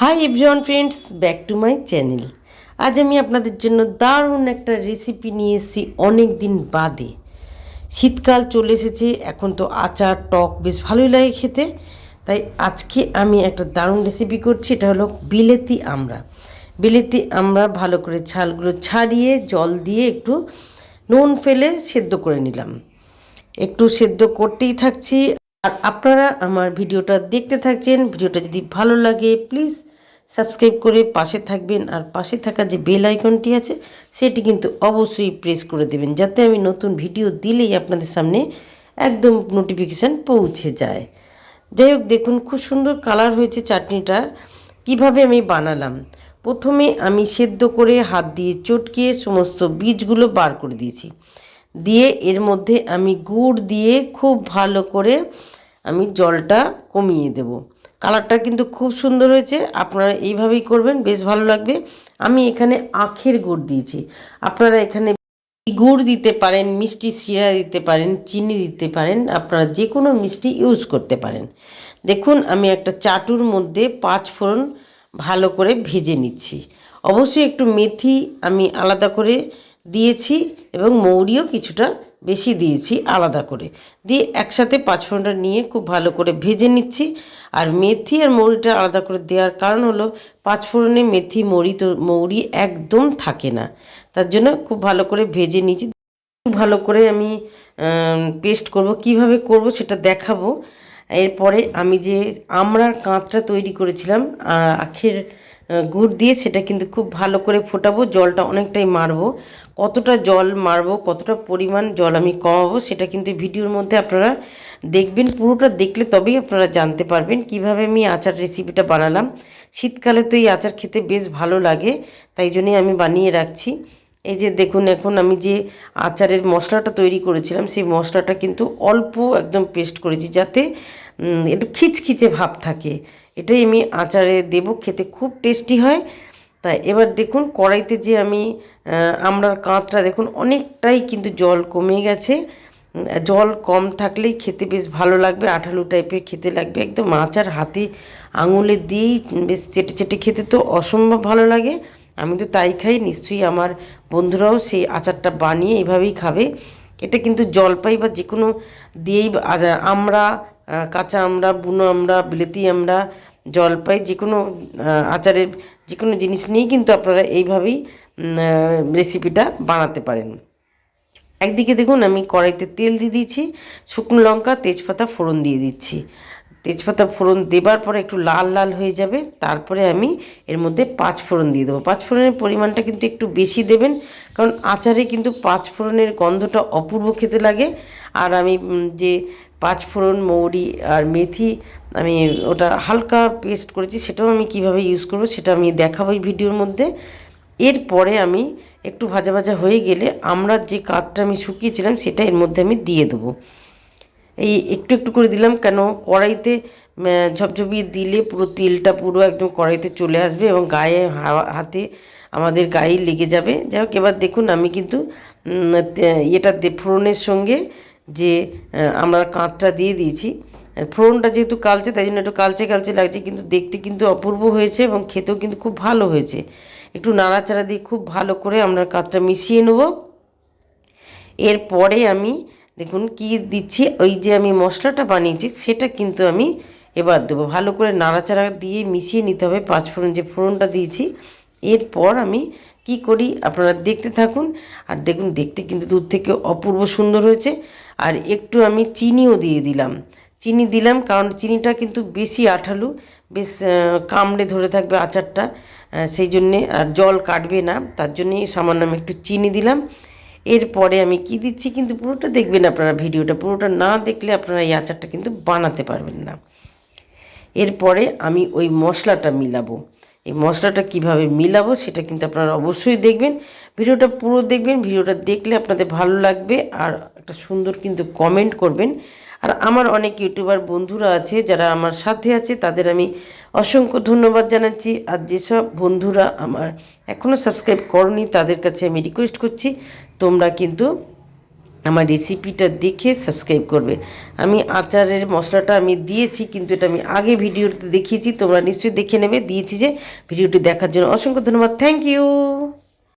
Hi everyone friends back to my channel আজ আমি আপনাদের জন্য দারুণ একটা রেসিপি নিয়ে এসেছি অনেক দিন বাদে। শীতকাল চলে এসেছে, এখন তো আচার, টক বেশ ভালোই লাগে খেতে। তাই আজকে আমি একটা দারুণ রেসিপি করছি, এটা হলো বিলেতি আমড়া। বিলেতি আমড়া ভালো করে ছালগুলো ছাড়িয়ে, জল দিয়ে একটু নুন ফেলে সেদ্ধ করে নিলাম। একটু সেদ্ধ করতেই থাকছি। আর আপনারা আমার ভিডিওটা দেখতে থাকছেন, ভিডিওটা যদি ভালো লাগে প্লিজ সাবস্ক্রাইব করে পাশে থাকবেন আর পাশে থাকা যে বেল আইকনটি আছে, সেটি কিন্তু অবশ্যই প্রেস করে দেবেন, যাতে আমি নতুন ভিডিও দিলেই আপনাদের সামনে একদম নোটিফিকেশান পৌঁছে যায়। যাই হোক, দেখুন খুব সুন্দর কালার হয়েছে চাটনিটা কীভাবে আমি বানালাম? প্রথমে আমি সেদ্ধ করে হাত দিয়ে চটকিয়ে সমস্ত বীজগুলো বার করে দিয়েছি। দিয়ে এর মধ্যে আমি গুড় দিয়ে খুব ভালো করে আমি জলটা কমিয়ে দেব। কালারটা কিন্তু খুব সুন্দর হয়েছে। আপনারা এইভাবেই করবেন, বেশ ভালো লাগবে। আমি এখানে আখের গুড় দিয়েছি। আপনারা এখানে গুড় দিতে পারেন, মিষ্টি শিরা দিতে পারেন, চিনি দিতে পারেন, আপনারা যে কোনো মিষ্টি ইউজ করতে পারেন। দেখুন, আমি একটা চাটুর মধ্যে পাঁচ ফোড়ন ভালো করে ভেজে নিচ্ছি। অবশ্যই একটু মেথি আমি আলাদা করে দিয়েছি এবং মৌরিও কিছুটা বেশি দিয়েছি আলাদা করে। দিয়ে একসাথে পাঁচফোড়নটা নিয়ে খুব ভালো করে ভেজে নিচ্ছি। আর মেথি আর মৌরিটা আলাদা করে দেওয়ার কারণ হলো পাঁচফোড়নে মেথি, মৌরি তো মৌরি একদম থাকে না। তার জন্য খুব ভালো করে ভেজে নিচ্ছি ভালো করে আমি পেস্ট করব। কীভাবে করব সেটা দেখাবো। এরপরে আমি যে আমড়ার কাঁচটা তৈরি করেছিলাম আখের গুড় দিয়ে সেটা কিন্তু খুব ভালো করে ফোটাবো, জলটা অনেকটাই মারবো। কতটা জল মারবো, কতটা পরিমাণ জল আমি কমাবো, সেটা কিন্তু ভিডিওর মধ্যে আপনারা দেখবেন। পুরোটা দেখলে তবেই আপনারা জানতে পারবেন কীভাবে আমি আচার রেসিপিটা বানালাম। শীতকালে তো এই আচার খেতে বেশ ভালো লাগে, তাই জন্যই আমি বানিয়ে রাখছি। এই যে দেখুন, এখন আমি যে আচারের মশলাটা তৈরি করেছিলাম, সেই মশলাটা কিন্তু অল্প একদম পেস্ট করেছি যাতে একটু খিচখিচে ভাব থাকে। এটাই আমি আচারে দেবো, খেতে খুব টেস্টি হয়। তাই এবার দেখুন, কড়াইতে যে আমি আমরার কাঁচটা দেখুন, অনেকটাই কিন্তু জল কমে গেছে। জল কম থাকলেই খেতে বেশ ভালো লাগবে, আঠালু টাইপের খেতে লাগবে। একদম আচার হাতে আঙুলে দিয়েই বেশ চেটে চেটে খেতে তো অসম্ভব ভালো লাগে। আমি তো তাই খাই, নিশ্চয়ই আমার বন্ধুরাও সেই আচারটা বানিয়ে এইভাবেই খাবে। এটা কিন্তু জলপাই বা যে কোনো দিয়েই আমরা কাঁচা আমরা বুনো আমরা বিলেতি আমরা জলপাই যে কোনো আচারের যে কোনো জিনিস নিয়েই কিন্তু আপনারা এইভাবেই রেসিপিটা বানাতে পারেন। একদিকে দেখুন আমি কড়াইতে তেল দিয়ে দিয়েছি, শুকনো লঙ্কা, তেজপাতা, ফোড়ন দিয়ে দিচ্ছি। তেজপাতা ফোড়ন দেবার পরে একটু লাল লাল হয়ে যাবে, তারপরে আমি এর মধ্যে পাঁচ ফোড়ন দিয়ে দেবো। পাঁচ ফোড়নের পরিমাণটা কিন্তু একটু বেশি দেবেন, কারণ আচারে কিন্তু পাঁচ ফোড়নের গন্ধটা অপূর্ব খেতে লাগে। আর আমি যে পাঁচ ফোড়ন মৌরি আর মেথি, আমি ওটা হালকা পেস্ট করেছি, সেটাও আমি কীভাবে ইউজ করব সেটা আমি দেখাবো এই ভিডিওর মধ্যে। এরপরে আমি একটু ভাজা ভাজা হয়ে গেলে আমরা যে কাঠটা আমি শুকিয়েছিলাম, সেটা এর মধ্যে আমি দিয়ে দেবো। এই একটু একটু করে দিলাম কেন কড়াইতে ঝপঝপিয়ে দিলে পুরো তেলটা পুরো একদম কড়াইতে চলে আসবে এবং গায়ে হাতে আমাদের গায়ে লেগে যাবে। যাই হোক, এবার দেখুন আমি কিন্তু এটা ফোড়নের সঙ্গে যে আমরা কাঁচটা দিয়ে দিয়েছি। ফোড়নটা যেহেতু কালচে, তাই জন্য একটু কালচে কালচে লাগছে, কিন্তু দেখতে কিন্তু অপূর্ব হয়েছে এবং খেতেও কিন্তু খুব ভালো হয়েছে। একটু নাড়াচাড়া দিয়ে খুব ভালো করে আমরা কাঁচটা মিশিয়ে নেব। এরপরে আমি দেখুন কি দিচ্ছি? ওই যে আমি মশলাটা বানিয়েছি, সেটা কিন্তু আমি এবার দেবো। ভালো করে নাড়াচাড়া দিয়ে মিশিয়ে নিতে হবে, পাঁচ ফোড়ন যে ফোড়নটা দিয়েছি। এরপর আমি কি করি? আপনারা দেখতে থাকুন। আর দেখুন, দেখতে কিন্তু দূর থেকে অপূর্ব সুন্দর হয়েছে। আর একটু আমি চিনিও দিয়ে দিলাম। চিনি দিলাম কারণ চিনিটা কিন্তু বেশি আঠালু, বেশ কামড়ে ধরে থাকবে আচারটা। সেই জন্যে, আর জল কাটবে না, তার জন্যে সামান্য আমি একটু চিনি দিলাম। এরপরে আমি কি দিচ্ছি কিন্তু পুরোটা দেখবেন আপনারা ভিডিওটা, পুরোটা না দেখলে আপনারা এই আচারটা কিন্তু বানাতে পারবেন না। এরপরে আমি ওই মশলাটা মিলাবো। এই মশলাটা কীভাবে মিলাবো সেটা কিন্তু আপনারা অবশ্যই দেখবেন। ভিডিওটা পুরো দেখবেন, ভিডিওটা দেখলে আপনাদের ভালো লাগবে আর একটা সুন্দর কিন্তু কমেন্ট করবেন। আর আমার অনেক ইউটিউবার বন্ধুরা আছে, যারা আমার সাথে আছে, তাদের আমি অসংখ্য ধন্যবাদ জানাচ্ছি। আর যেসব বন্ধুরা আমার এখনও সাবস্ক্রাইব করনি, তাদের কাছে আমি রিকোয়েস্ট করছি, তোমরা কিন্তু আমার রেসিপিটা দেখে সাবস্ক্রাইব করবে। আমি আচারের মশলাটা আমি দিয়েছি, কিন্তু এটা আমি আগে ভিডিওতে দেখিয়েছি, তোমরা নিশ্চয়ই দেখে নেবে। দিয়েছি যে ভিডিওটি দেখার জন্য অসংখ্য ধন্যবাদ। Thank you